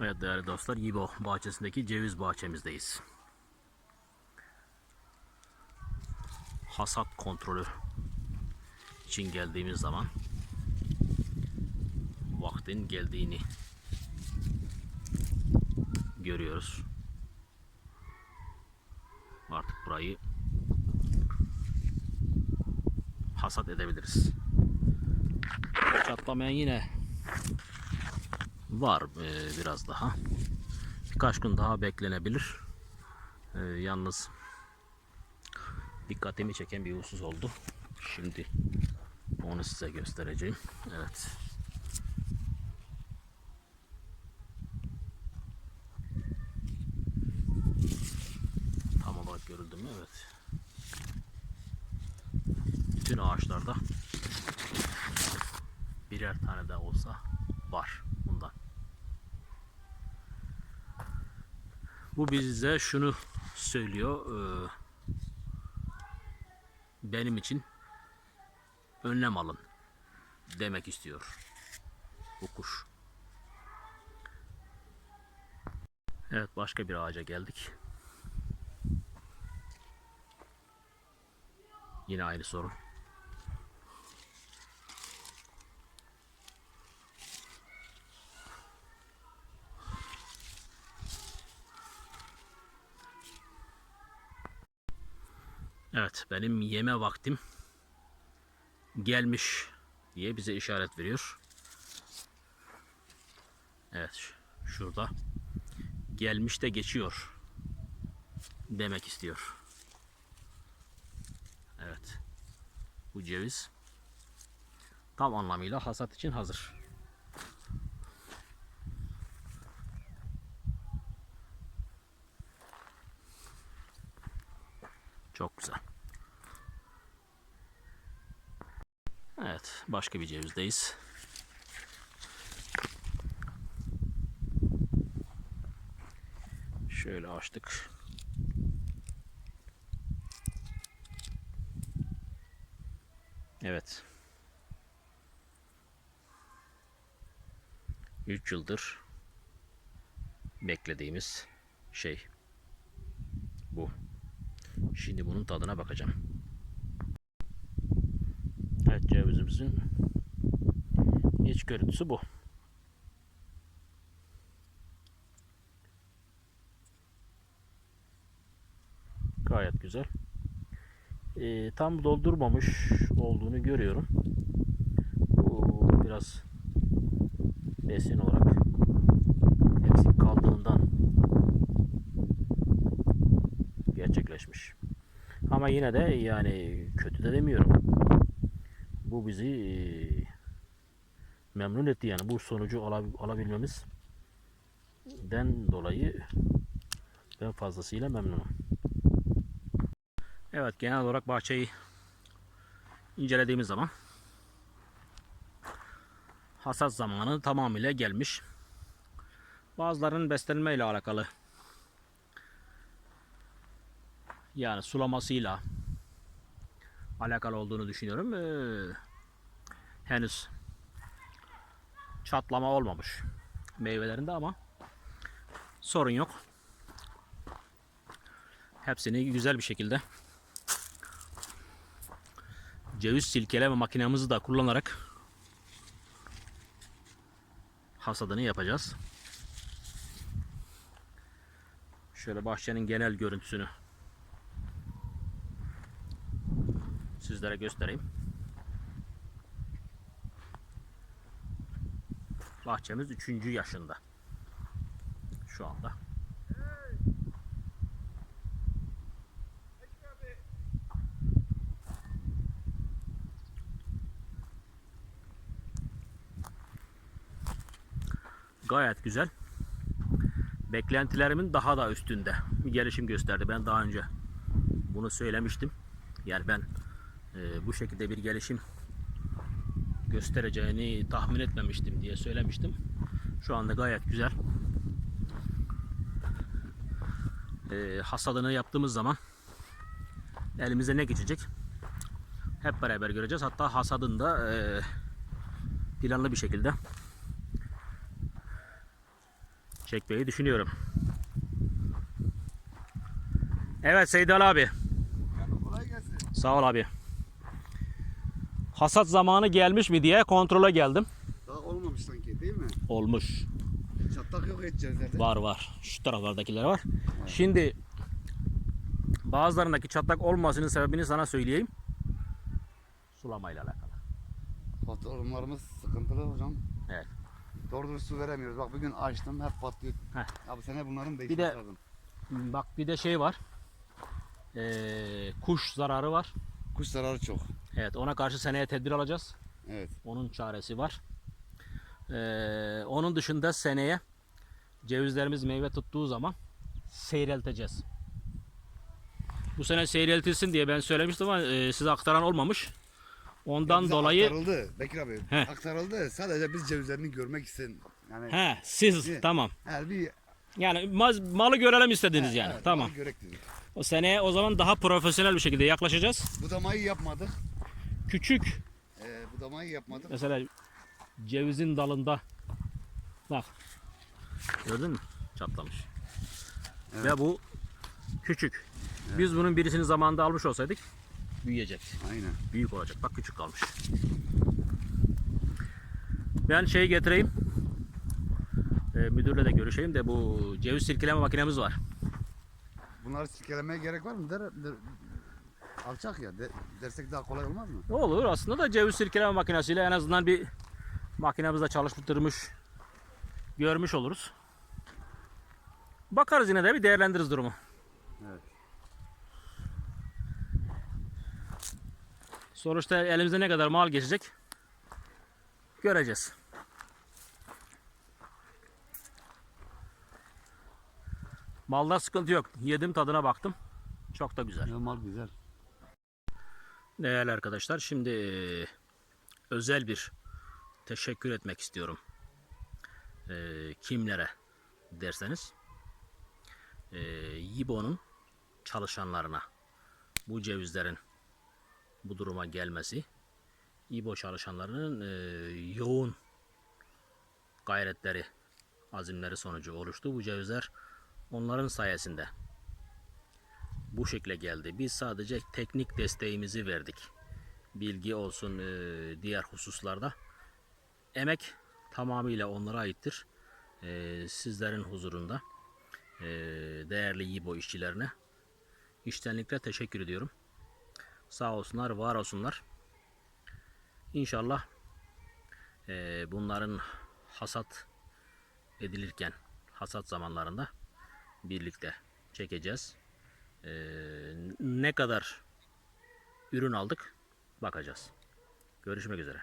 Evet değerli dostlar İbo bahçesindeki ceviz bahçemizdeyiz. Hasat kontrolü için geldiğimiz zaman vaktin geldiğini görüyoruz. Artık burayı hasat edebiliriz. Çatlamayan yine var e, biraz daha. Birkaç gün daha beklenebilir. E, yalnız dikkatimi çeken bir husus oldu. Şimdi onu size göstereceğim. Evet. Tam olarak görüldü mü? Evet. Bütün ağaçlarda birer tane de olsa var Bu bize şunu söylüyor. eee, benim için önlem alın demek istiyor bu kuş. Evet başka bir ağaca geldik. Yine aynı sorun. Evet benim yeme vaktim gelmiş diye bize işaret veriyor. Evet şurada gelmiş de geçiyor demek istiyor. Evet bu ceviz tam anlamıyla hasat için hazır. Çok güzel. Evet, başka bir cevizdeyiz. Şöyle açtık. Evet. 3 yıldır beklediğimiz şey bu. Şimdi bunun tadına bakacağım. Evet cevizimizin iç görüntüsü bu. Gayet güzel. Ee, tam doldurmamış olduğunu görüyorum. Bu biraz besin olarak eksik kaldığından gerçekleşmiş. Ama yine de yani kötü de demiyorum. Bu bizi eee, memnun etti yani bu sonucu alab- alabilmemiz den dolayı ben fazlasıyla memnunum. Evet genel olarak bahçeyi incelediğimiz zaman hasat zamanı tamamıyla gelmiş. Bazılarının beslenme ile alakalı yani sulamasıyla alakalı olduğunu düşünüyorum. Ee, henüz çatlama olmamış meyvelerinde ama sorun yok. Hepsini güzel bir şekilde ceviz silkeleme makinemizi de kullanarak hasadını yapacağız. Şöyle bahçenin genel görüntüsünü sizlere göstereyim. Bahçemiz 3. yaşında. Şu anda. Gayet güzel. Beklentilerimin daha da üstünde bir gelişim gösterdi. Ben daha önce bunu söylemiştim. Yani ben bu şekilde bir gelişim göstereceğini tahmin etmemiştim diye söylemiştim. Şu anda gayet güzel. E, hasadını yaptığımız zaman elimize ne geçecek? Hep beraber göreceğiz. Hatta hasadını da e, planlı bir şekilde çekmeyi düşünüyorum. Evet Seydal abi. Sağ ol abi. Hasat zamanı gelmiş mi diye kontrole geldim. Daha olmamış sanki değil mi? Olmuş. Çatlak yok edeceğiz zaten. Var var. Şu taraflardakiler var. Şimdi bazılarındaki çatlak olmasının sebebini sana söyleyeyim. Sulamayla alakalı. Patronlarımız sıkıntılı hocam. Evet. Doğru dürüst su veremiyoruz. Bak bugün açtım hep patlıyor. Heh. Abi sene bunların Bir değişmesi de- lazım. Bak bir de şey var. Ee, kuş zararı var. Kuş zararı çok. Evet ona karşı seneye tedbir alacağız. Evet. Onun çaresi var. Ee, onun dışında seneye cevizlerimiz meyve tuttuğu zaman seyrelteceğiz. Bu sene seyreltilsin diye ben söylemiştim ama e, size aktaran olmamış. Ondan Bize dolayı Aktarıldı Bekir abi. He. Aktarıldı. Sadece biz cevizlerini görmek istedim. Yani he siz İyi. tamam. her bir Yani maz- malı görelim istediniz yani. Evet, tamam. O seneye o zaman daha profesyonel bir şekilde yaklaşacağız. Budamayı yapmadık. Küçük. Ee, budamayı yapmadık. mesela cevizin dalında. Bak. Gördün mü? Çatlamış. Evet. ve bu küçük. Biz bunun birisini zamanında almış olsaydık büyüyecek Aynen. büyük olacak. Bak küçük kalmış. Ben şeyi getireyim. Ee, müdürle de görüşeyim de bu ceviz sirkeleme makinemiz var. Bunları silkelemeye gerek var mı? Der, der, alçak ya. De, dersek daha kolay olmaz mı? olur aslında da ceviz sirkeleme makinesiyle en azından bir makinemizde çalıştırmış görmüş oluruz bakarız yine de bir değerlendiririz durumu Evet. Sonuçta elimize ne kadar mal geçecek göreceğiz. Malda sıkıntı yok. Yedim tadına baktım. Çok da güzel. Normal güzel. Değerli arkadaşlar şimdi özel bir teşekkür etmek istiyorum. Eee, kimlere derseniz eee Yibo'nun çalışanlarına bu cevizlerin bu duruma gelmesi İBO çalışanlarının eee, yoğun gayretleri azimleri sonucu oluştu. Bu cevizler onların sayesinde bu şekle geldi. Biz sadece teknik desteğimizi verdik. Bilgi olsun eee, diğer hususlarda. Emek tamamıyla onlara aittir. Eee, sizlerin huzurunda eee, değerli İBO işçilerine iştenlikle teşekkür ediyorum. Sağ olsunlar, var olsunlar. İnşallah bunların hasat edilirken, hasat zamanlarında birlikte çekeceğiz. Ee, ne kadar ürün aldık bakacağız. Görüşmek üzere.